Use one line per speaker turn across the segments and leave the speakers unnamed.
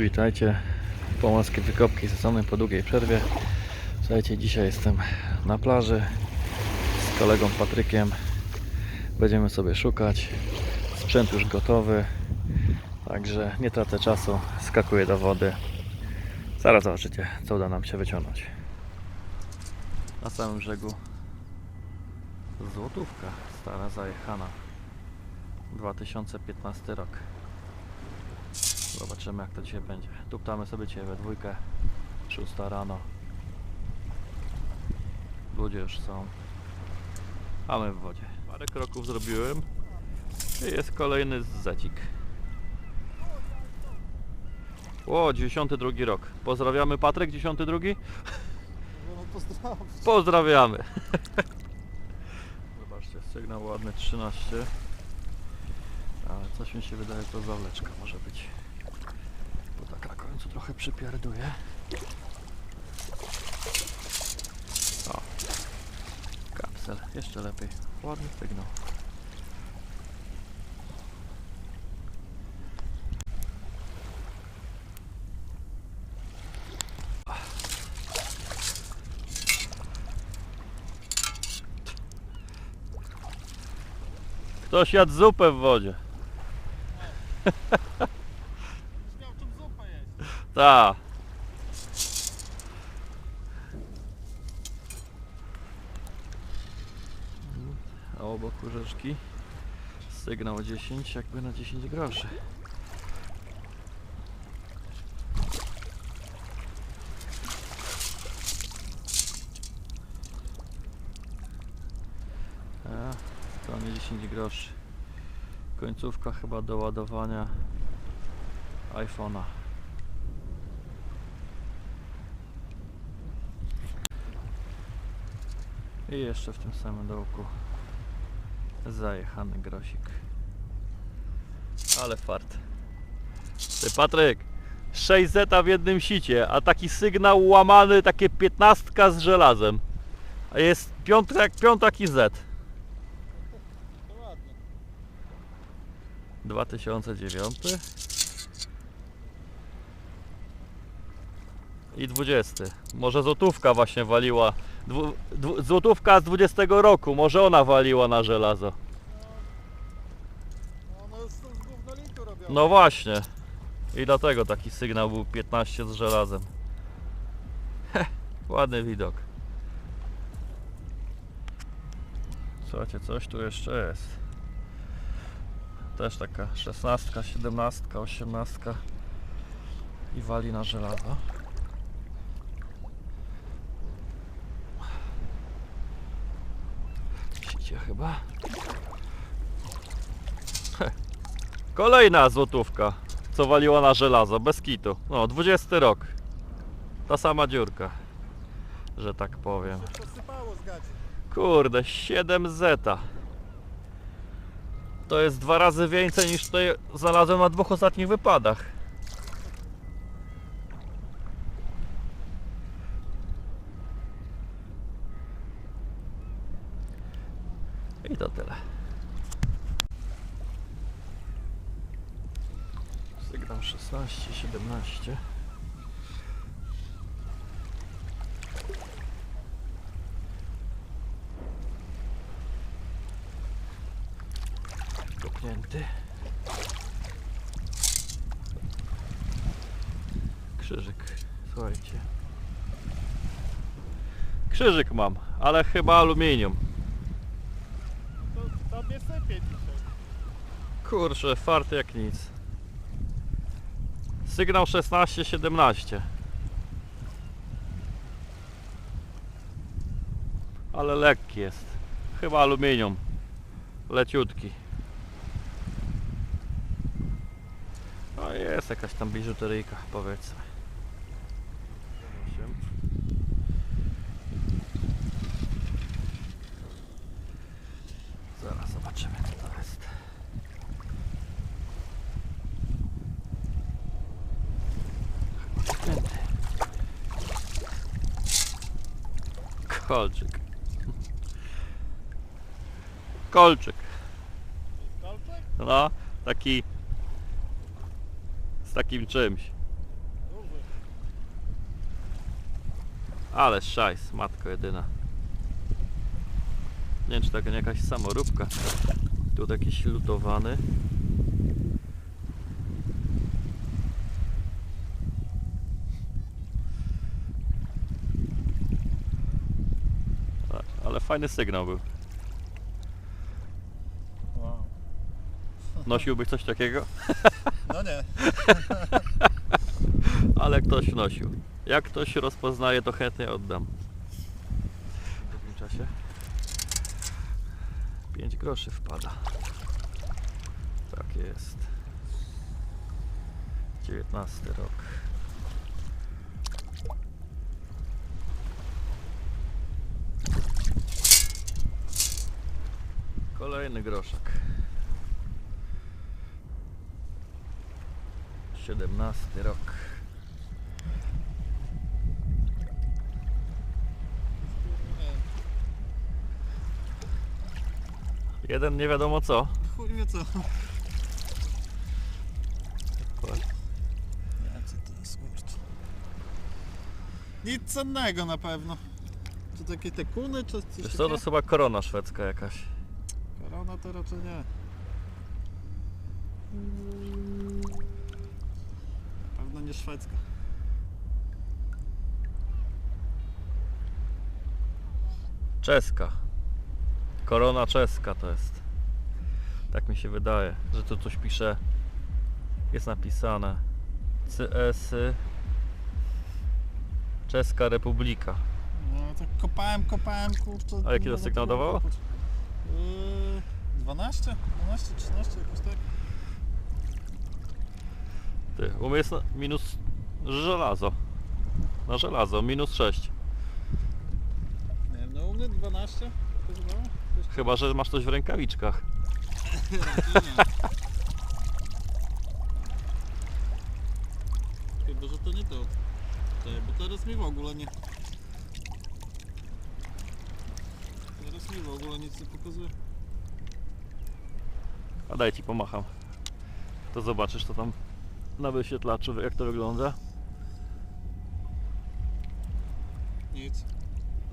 Witajcie. Pomorskie wykopki sezony po długiej przerwie. Słuchajcie, dzisiaj jestem na plaży z kolegą Patrykiem. Będziemy sobie szukać. Sprzęt już gotowy. Także nie tracę czasu. Skakuję do wody. Zaraz zobaczycie, co uda nam się wyciągnąć. Na samym brzegu złotówka stara zajechana. 2015 rok. Zobaczymy jak to dzisiaj będzie. Tuptamy sobie dzisiaj we dwójkę. 6 rano. Ludzie już są. A my w wodzie. Parę kroków zrobiłem. I jest kolejny zacik. O, 92 rok. Pozdrawiamy Patryk, 92?
No pozdrawiam.
Pozdrawiamy. Zobaczcie, sygnał ładny 13. Ale coś mi się wydaje, to zawleczka może być. Końcu trochę przypierduje. O. Kapsel, jeszcze lepiej. Ładny sygnał. Ktoś jadł zupę w wodzie.
Miał czym zupę jeść.
Ta. A obok łyżeczki sygnał 10 jakby na 10 groszy. A, to nie 10 groszy. Końcówka chyba do ładowania iPhone'a. I jeszcze w tym samym dołku zajechany grosik. Ale fart. Ty Patryk, 6 zeta w jednym sicie, a taki sygnał łamany, takie 15 z żelazem. A jest piątka jak piątak i Z.
To ładnie.
2009 i 20. Może złotówka właśnie waliła. Dwu, dwu, złotówka z 20 roku, może ona waliła na żelazo.
No ono jest z gównolitu robione.
No właśnie. I dlatego taki sygnał był 15 z żelazem. Heh, ładny widok. Słuchajcie, coś tu jeszcze jest. Też taka 16, 17, 18 i wali na żelazo. Chyba. Kolejna złotówka, co waliła na żelazo, bez kitu. No, 20 rok. Ta sama dziurka, że tak powiem. Kurde, 7 zeta. To jest dwa razy więcej niż tutaj znalazłem na dwóch ostatnich wypadach. I to tyle. Sygnał 16, 17. Kopnięty. Krzyżyk, słuchajcie. Krzyżyk mam, ale chyba aluminium.
Tobie sypie dzisiaj.
Kurczę, farty jak nic. Sygnał 16-17. Ale lekki jest. Chyba aluminium. Leciutki. No jest jakaś tam biżuteryjka, powiedzmy. Kolczyk. Kolczyk.
Kolczyk?
No, taki... Z takim czymś. Ale szajs, matko jedyna. Nie wiem, czy taka jakaś samoróbka. Tu jakiś lutowany. A- Ale fajny sygnał był.
Wow.
Nosiłbyś coś takiego?
No nie.
Ale ktoś nosił. Jak ktoś rozpoznaje, to chętnie oddam. W takim czasie 5 groszy wpada. Tak jest. 19 rok. Kolejny groszek. 17 rok. Jeden nie wiadomo co.
Chuj wie co. Nie wiem co to jest kurczę. Nic cennego na pewno. Czy takie te kuny, czy coś
Wiesz co, to
takiego?
jest chyba korona szwedzka jakaś.
Korona to raczej nie. Pewno nie szwedzka.
Czeska. Korona czeska to jest. Tak mi się wydaje, że tu coś pisze. Jest napisane. CS. Czeska Republika.
No tak kopałem, kopałem, kurczę.
A jaki to sygnał dawało?
Kopać. Yy, 12? 12, 13 jakoś tak.
Ty, u mnie jest na- minus żelazo. Na żelazo, minus 6.
Nie wiem, no u mnie 12 pokazywało? Coś
Chyba, że masz coś w rękawiczkach.
Raczej nie. Chyba, że to nie to. Te, bo teraz mi w ogóle nie. Teraz mi w ogóle nic nie pokazuje.
A daj ci pomacham. To zobaczysz to tam na wyświetlaczu jak to wygląda.
Nic.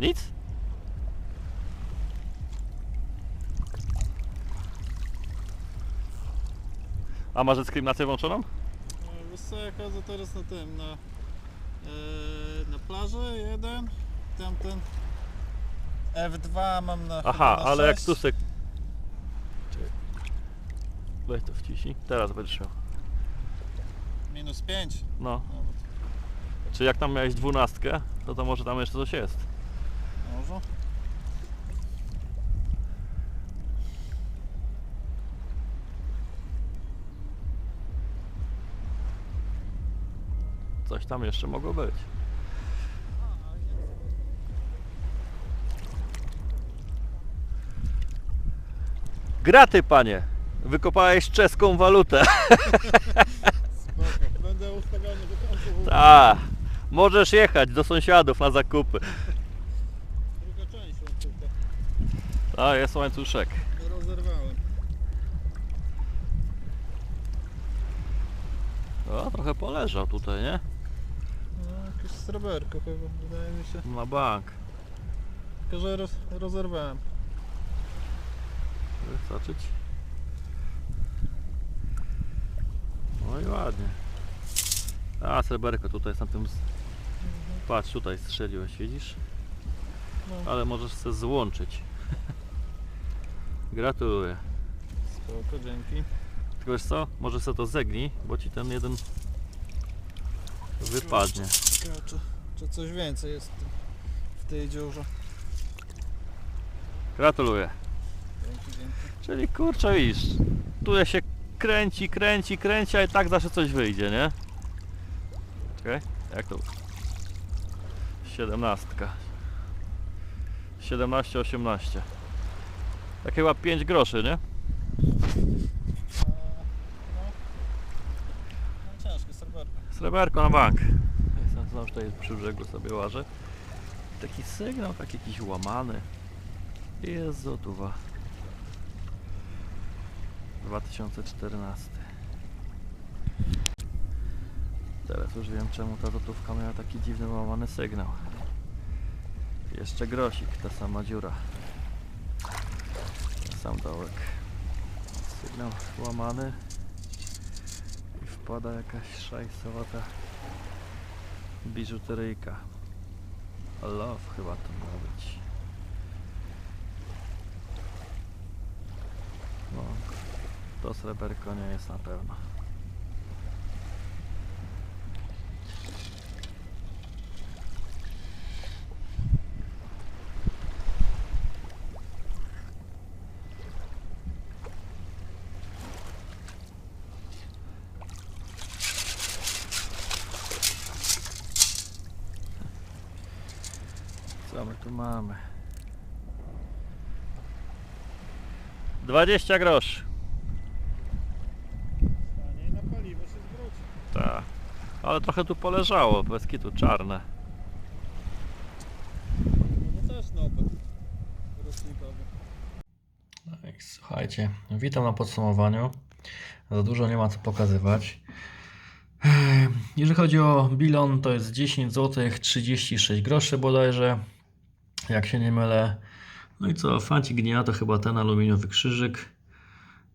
Nic? A masz dyskryminację włączoną?
No, Wiesz co, ja chodzę teraz na tym, na, e, na plaży jeden, tamten F2 mam na
Aha,
chyba na
ale jak
6.
tu se... Czekaj. Weź to wciśnij. Teraz będziesz miał.
Minus 5.
No.
No,
Czy jak tam miałeś dwunastkę, to to może tam jeszcze coś jest.
może.
Coś tam jeszcze mogło być. Graty, panie! Wykopałeś czeską walutę.
Spoko. Będę ustawiony do końca.
Ta, możesz jechać do sąsiadów na zakupy.
Druga część łańcucha.
A, jest łańcuszek.
Rozerwałem.
O, trochę poleżał tutaj, nie?
No, jakieś sreberko chyba, wydaje mi się.
Na bank.
Tylko, że roz, rozerwałem.
Zacząć. No i ładnie. A, sreberko tutaj jest na tym... Patrz, tutaj strzeliłeś, widzisz?
No,
Ale możesz się złączyć. Gratuluję.
spoko, dzięki.
Tylko wiesz co? Może sobie to zegnij, bo ci ten jeden wypadnie.
Ciekawe, czy, czy coś więcej jest w tej dziurze.
Gratuluję.
Dzięki, dzięki.
Czyli kurczę widzisz, tu się kręci, kręci, kręci, a i tak zawsze coś wyjdzie, nie? Czekaj, jak to? Siedemnastka. 17, 18. Tak chyba 5 groszy, nie?
Sreberko.
Na bank. Jestem znowu tutaj przy brzegu sobie łażę. Taki sygnał, taki jakiś łamany. Jest zotuwa. 2014. Teraz już wiem czemu ta złotówka miała taki dziwny łamany sygnał. Jeszcze grosik, ta sama dziura. Sam dołek. Sygnał łamany. I wpada jakaś szajsowata biżuteryjka. Love chyba to ma być. No, to sreberko nie jest na pewno. Co my tu mamy? 20 grosz.
Stanie i na paliwo się zwróci.
Tak. Ale trochę tu poleżało, bez kitu czarne.
No też rocznikowy.
Tak, Słuchajcie, witam na podsumowaniu. Za dużo nie ma co pokazywać. Jeżeli chodzi o bilon, to jest 10 zł 36 groszy bodajże, jak się nie mylę. No i co, fancik dnia to chyba ten aluminiowy krzyżyk.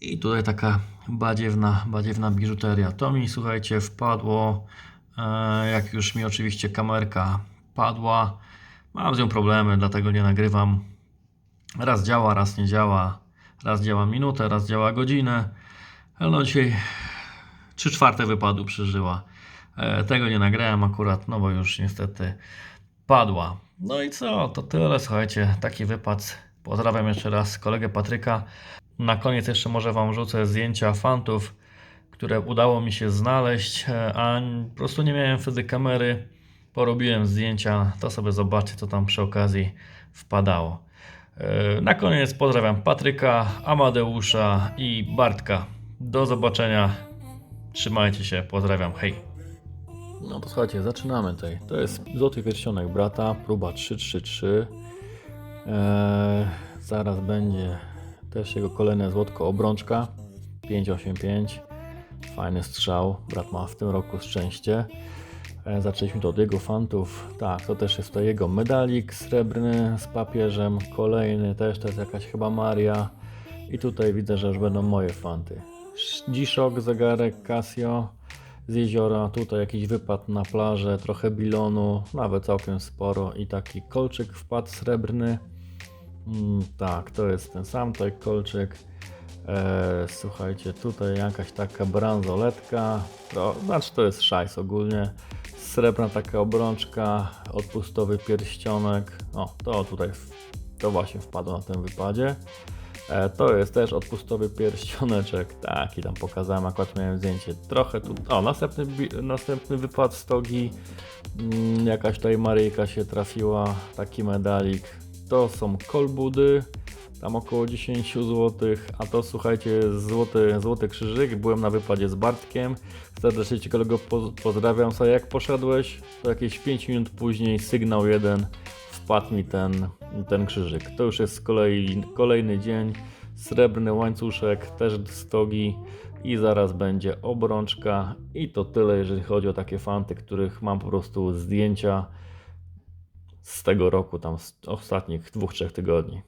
I tutaj taka badziewna, badziewna biżuteria. To mi, słuchajcie, wpadło, e, jak już mi oczywiście kamerka padła. Mam z nią problemy, dlatego nie nagrywam. Raz działa, raz nie działa. Raz działa minutę, raz działa godzinę. No dzisiaj 3 czwarte wypadu przeżyła. E, tego nie nagrałem akurat, no bo już niestety padła. No i co? To tyle, słuchajcie, taki wypad. Pozdrawiam jeszcze raz kolegę Patryka. Na koniec jeszcze może Wam rzucę zdjęcia fantów, które udało mi się znaleźć, e, a po prostu nie miałem wtedy kamery. Porobiłem zdjęcia, to sobie zobaczcie, co tam przy okazji wpadało. E, Na koniec pozdrawiam Patryka, Amadeusza i Bartka. Do zobaczenia. Trzymajcie się, pozdrawiam, hej. No to słuchajcie, zaczynamy tutaj. To jest złoty pierścionek brata, próba 333. Eee, zaraz będzie też jego kolejne złotko obrączka 585. Fajny strzał, brat ma w tym roku szczęście. E, Zaczęliśmy to od jego fantów. Tak, to też jest to jego medalik srebrny z papieżem. Kolejny też to jest jakaś chyba Maria. I tutaj widzę, że już będą moje fanty. G-Shock, zegarek Casio z jeziora. Tutaj jakiś wypad na plażę, trochę bilonu, nawet całkiem sporo. I taki kolczyk wpadł srebrny. Mm, tak, to jest ten sam tutaj kolczyk. E, słuchajcie, tutaj jakaś taka bransoletka, to znaczy to jest szajs ogólnie, srebrna taka obrączka, odpustowy pierścionek, o to tutaj, to właśnie wpadło na tym wypadzie. E, to jest też odpustowy pierścioneczek, taki tam pokazałem, akurat miałem zdjęcie, trochę tu, o następny, następny wypad stogi, mm, jakaś tutaj Maryjka się trafiła, taki medalik, to są kolbudy, tam około 10 zł, a to słuchajcie, złoty, złoty krzyżyk, byłem na wypadzie z Bartkiem, serdecznie Cię kolego poz- pozdrawiam, sobie jak poszedłeś, to jakieś 5 minut później sygnał jeden, wpadł mi ten, ten krzyżyk, to już jest z kolei kolejny dzień, srebrny łańcuszek, też stogi i zaraz będzie obrączka. I to tyle, jeżeli chodzi o takie fanty, których mam po prostu zdjęcia z tego roku, tam z ostatnich dwóch, trzech tygodni.